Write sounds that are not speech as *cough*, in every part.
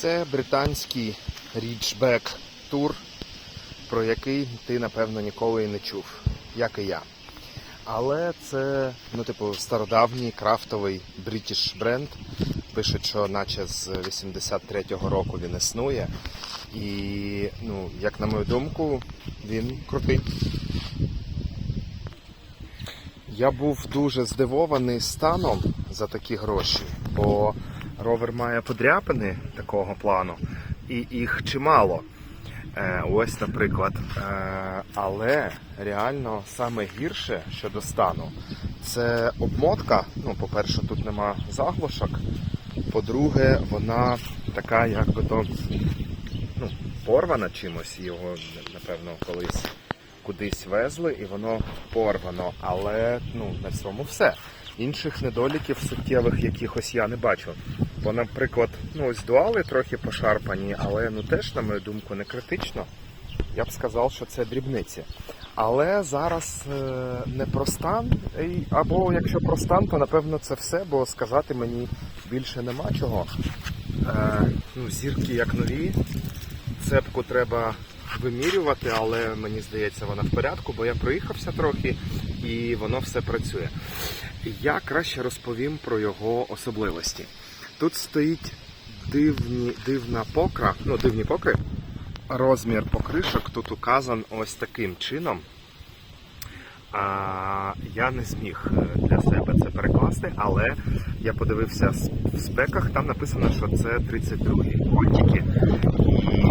Це британський річбек тур, про який ти, напевно, ніколи і не чув, як і я. Але це, ну, типу, стародавній крафтовий British бренд. Пишуть, що наче з 83-го року він існує. І, ну, як на мою думку, він крутий. Я був дуже здивований станом за такі гроші, бо ровер має подряпини такого плану, і їх чимало. Е, ось, наприклад. Е, але реально саме гірше щодо стану це обмотка. Ну, по-перше, тут нема заглушок. По-друге, вона така, як би то ну, порвана чимось. Його, напевно, колись кудись везли і воно порвано. Але ну, на цьому все. Інших недоліків суттєвих якихось я не бачу. Бо, наприклад, ну ось дуали трохи пошарпані, але ну теж, на мою думку, не критично. Я б сказав, що це дрібниці. Але зараз е, не про стан, і- або якщо про стан, то напевно це все, бо сказати мені більше нема чого. Е, ну, зірки як нові. Цепку треба вимірювати, але мені здається, вона в порядку, бо я проїхався трохи і воно все працює. Я краще розповім про його особливості. Тут стоїть дивні, дивна покра, ну дивні покри. Розмір покришок тут указан ось таким чином. А, я не зміг е, для себе це перекласти, але я подивився в спеках, там написано, що це 32 контики.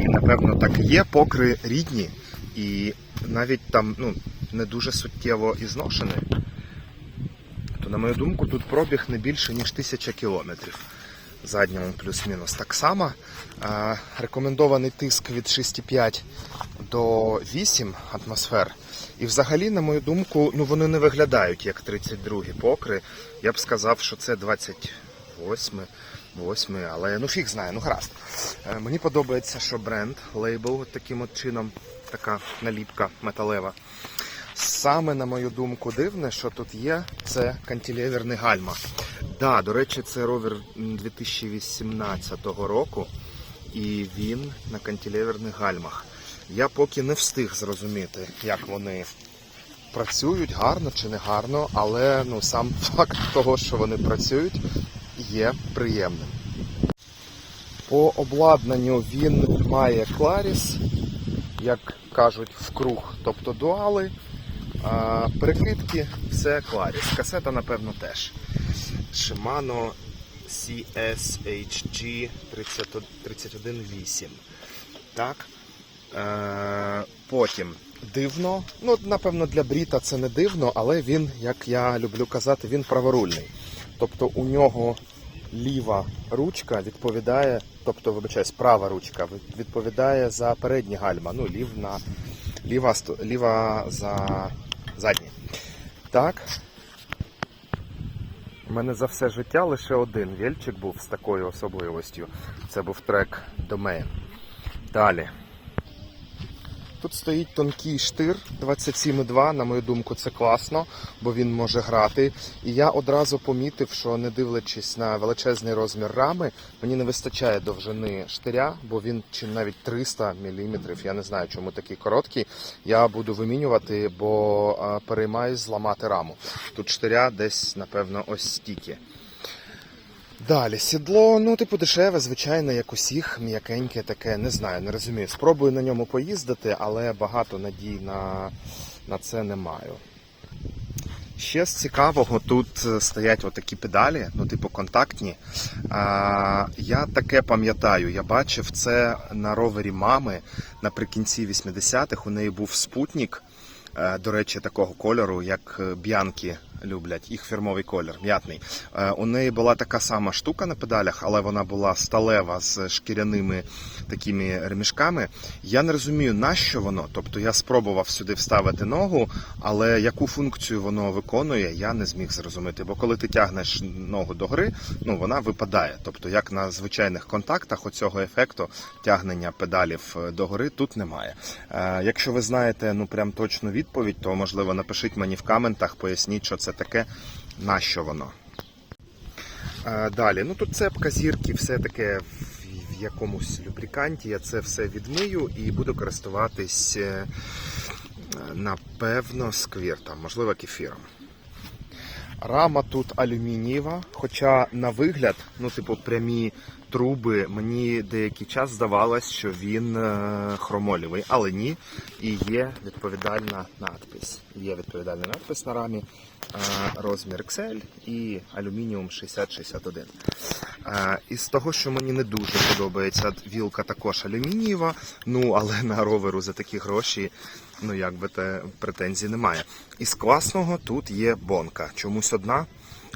І напевно так є, покри рідні, і навіть там ну, не дуже суттєво і зношені. То, на мою думку, тут пробіг не більше, ніж 1000 кілометрів. Задньому плюс-мінус. Так само е, рекомендований тиск від 6,5 до 8 атмосфер. І взагалі, на мою думку, ну вони не виглядають як 32 покри. Я б сказав, що це 28, 8, але ну фіг знає, ну гаразд. Е, мені подобається, що бренд, лейбл таким от чином, така наліпка металева. Саме, на мою думку, дивне, що тут є, це кантілеверний гальма. Да, до речі, це ровер 2018 року, і він на кантілеверних гальмах. Я поки не встиг зрозуміти, як вони працюють, гарно чи не гарно, але ну, сам *laughs* факт того, що вони працюють, є приємним. По обладнанню він має кларіс, як кажуть, в круг, тобто дуали. А, перекидки все кларіс. Касета, напевно, теж. Shimano CSHG 318. Так. Е, потім дивно. Ну, напевно, для Бріта це не дивно, але він, як я люблю казати, він праворульний. Тобто у нього ліва ручка відповідає, тобто, вибачаюсь, права ручка відповідає за передні гальма. Ну, лів на, ліва, ліва за задні. Так. У мене за все життя лише один вільчик був з такою особливостю. Це був трек Domain. Далі. Тут стоїть тонкий штир 27,2. На мою думку, це класно, бо він може грати. І я одразу помітив, що не дивлячись на величезний розмір рами, мені не вистачає довжини штиря, бо він чи навіть 300 мм. Я не знаю, чому такий короткий. Я буду вимінювати, бо а, переймаюсь зламати раму. Тут штиря десь, напевно, ось стільки. Далі, сідло, ну, типу, дешеве, звичайно, як усіх, м'якеньке таке, не знаю, не розумію. Спробую на ньому поїздити, але багато надій на, на це не маю. Ще з цікавого, тут е, стоять отакі педалі, ну, типу, контактні. А, я таке пам'ятаю, я бачив це на ровері мами наприкінці 80-х. У неї був спутник, е, до речі, такого кольору, як е, б'янки люблять, їх фірмовий колір, м'ятний. Е, У неї була така сама штука на педалях, але вона була сталева з шкіряними такими ремішками. Я не розумію, на що воно. Тобто я спробував сюди вставити ногу, але яку функцію воно виконує, я не зміг зрозуміти. Бо коли ти тягнеш ногу до гри, ну вона випадає. Тобто, як на звичайних контактах, оцього ефекту тягнення педалів е, до гори тут немає. Е, Якщо ви знаєте ну прям точну відповідь, то можливо напишіть мені в коментах, поясніть, що це таке, на що воно. Е, Далі, ну тут цепка, зірки, все таке в- якомусь любриканті я це все відмию і буду користуватись, е, напевно, сквіртом, можливо, кефіром. Рама тут алюмінієва, хоча на вигляд, ну, типу, прямі труби, мені деякий час здавалось, що він е, хромолівий, але ні. І є відповідальна надпис. Є відповідальний надпис на рамі, е, розмір XL і алюмініум 6061. Е, із того, що мені не дуже подобається, вілка також алюмінієва, ну але на роверу за такі гроші, ну якби те претензій немає. Із класного тут є бонка, чомусь одна.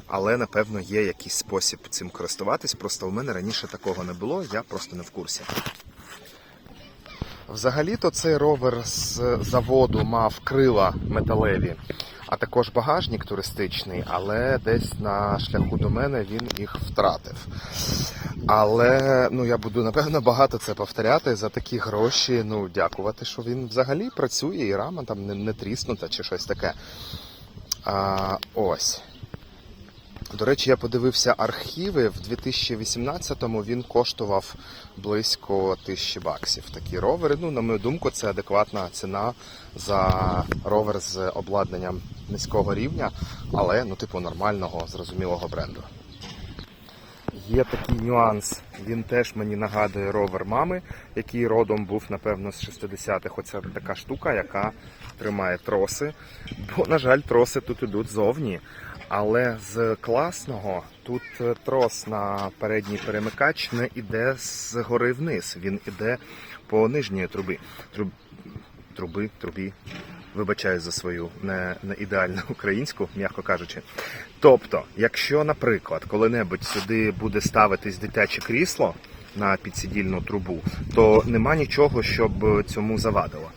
Але напевно є якийсь спосіб цим користуватись. Просто у мене раніше такого не було, я просто не в курсі. Взагалі-то цей ровер з заводу мав крила металеві, а також багажник туристичний, але десь на шляху до мене він їх втратив. Але ну я буду напевно багато це повторяти за такі гроші. Ну дякувати, що він взагалі працює, і рама там не, не тріснута чи щось таке. А, ось. До речі, я подивився архіви. В 2018-му він коштував близько тисячі баксів. Такі ровери. Ну, на мою думку, це адекватна ціна за ровер з обладнанням низького рівня, але ну, типу, нормального, зрозумілого бренду. Є такий нюанс. Він теж мені нагадує ровер мами, який родом був, напевно, з 60-х. Оця така штука, яка тримає троси. Бо, на жаль, троси тут ідуть зовні. Але з класного тут трос на передній перемикач не іде з гори вниз. Він іде по нижньої труби. Труб... Труби, трубі. Вибачаю за свою не, не ідеальну українську, м'яко кажучи. Тобто, якщо, наприклад, коли-небудь сюди буде ставитись дитяче крісло на підсидільну трубу, то нема нічого, щоб цьому завадило.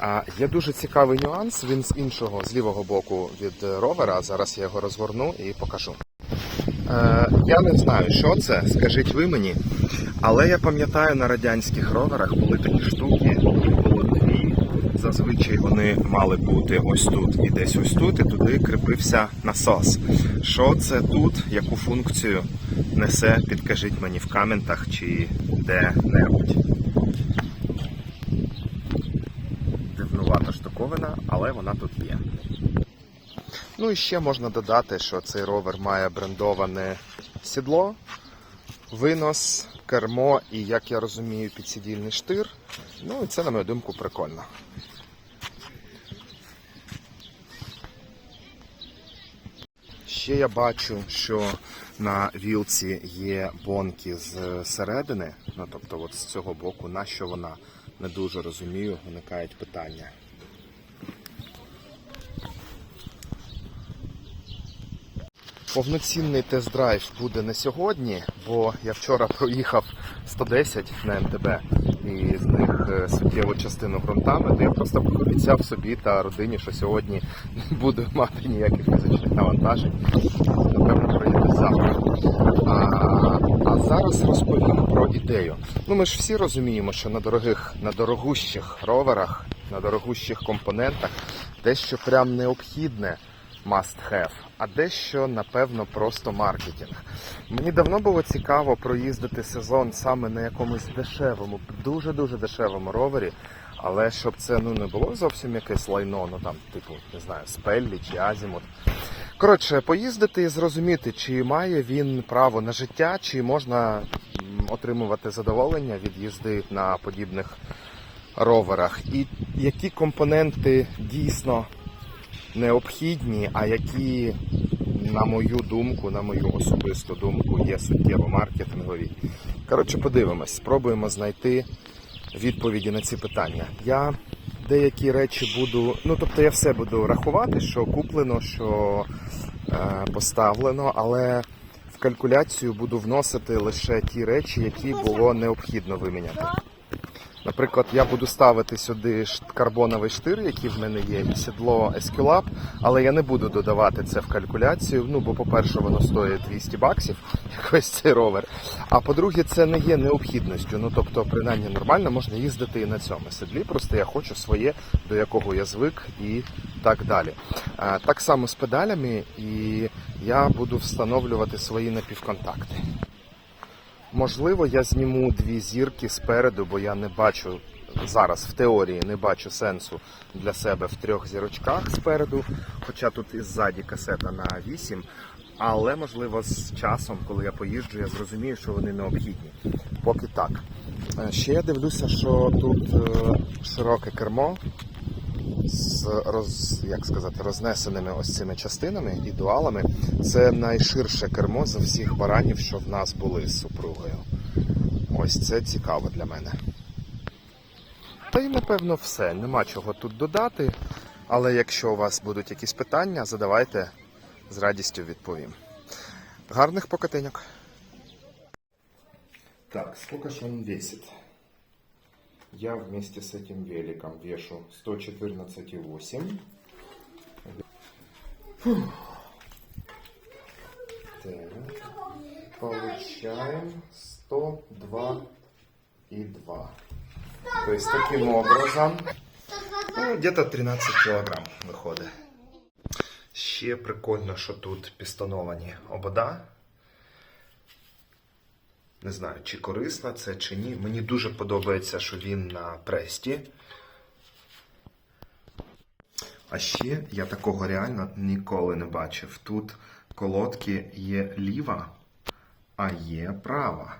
А є дуже цікавий нюанс. Він з іншого, з лівого боку від ровера. Зараз я його розгорну і покажу. Е, я не знаю, що це, скажіть ви мені. Але я пам'ятаю, на радянських роверах були такі штуки, було дві. Зазвичай вони мали бути ось тут і десь ось тут, і туди кріпився насос. Що це тут, яку функцію несе, підкажіть мені в коментах чи де-небудь. Дивнувата штуковина, але вона тут є. Ну і ще можна додати, що цей ровер має брендоване сідло, винос, кермо і, як я розумію, підсидільний штир. Ну і це, на мою думку, прикольно. Ще я бачу, що на вілці є бонки з середини, ну тобто от з цього боку, на що вона не дуже розумію, виникають питання. Повноцінний тест-драйв буде не сьогодні, бо я вчора проїхав 110 на МТБ і з них е, суттєву частину ґрунтами, то я просто пообіцяв собі та родині, що сьогодні *laughs* не буду мати ніяких фізичних навантажень. Завтра. А, а зараз розповім про ідею. Ну ми ж всі розуміємо, що на дорогих, на дорогущих роверах, на дорогущих компонентах дещо прям необхідне must have, а дещо, напевно, просто маркетинг. Мені давно було цікаво проїздити сезон саме на якомусь дешевому, дуже-дуже дешевому ровері, але щоб це ну не було зовсім якесь лайно, ну там, типу, не знаю, Спеллі чи Азімут. Коротше, поїздити і зрозуміти, чи має він право на життя, чи можна отримувати задоволення від їзди на подібних роверах, і які компоненти дійсно необхідні, а які, на мою думку, на мою особисту думку, є суттєво маркетингові. Коротше, подивимось, спробуємо знайти відповіді на ці питання. Я деякі речі буду, ну тобто я все буду рахувати, що куплено, що е, поставлено, але в калькуляцію буду вносити лише ті речі, які було необхідно виміняти. Наприклад, я буду ставити сюди карбоновий штир, який в мене є, і сідло Esculap, але я не буду додавати це в калькуляцію. Ну, бо, по-перше, воно стоїть 200 баксів, *laughs* якось цей ровер. А по-друге, це не є необхідністю. Ну, тобто, принаймні нормально можна їздити і на цьому седлі. Просто я хочу своє, до якого я звик, і так далі. Так само з педалями, і я буду встановлювати свої напівконтакти. Можливо, я зніму дві зірки спереду, бо я не бачу зараз в теорії не бачу сенсу для себе в трьох зірочках спереду, хоча тут і ззаді касета на 8. Але можливо з часом, коли я поїжджу, я зрозумію, що вони необхідні. Поки так. Е, Ще я дивлюся, що тут е, широке кермо з роз, як сказати, рознесеними ось цими частинами і дуалами. Це найширше кермо з всіх баранів, що в нас були з супругою. Ось це цікаво для мене. Та й напевно все. Нема чого тут додати. Але якщо у вас будуть якісь питання, задавайте, з радістю відповім. Гарних покатинок. Так, сколько же он весит? Я вместе с этим великом вешу 114,8. Так. Получаем 102,2. То есть таким образом ну, где-то 13 килограмм виходить. Ще прикольно, що тут пістоновані обода. Не знаю, чи корисна це, чи ні. Мені дуже подобається, що він на престі. А ще я такого реально ніколи не бачив. Тут колодки є ліва, а є права.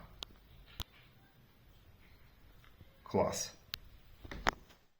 Клас.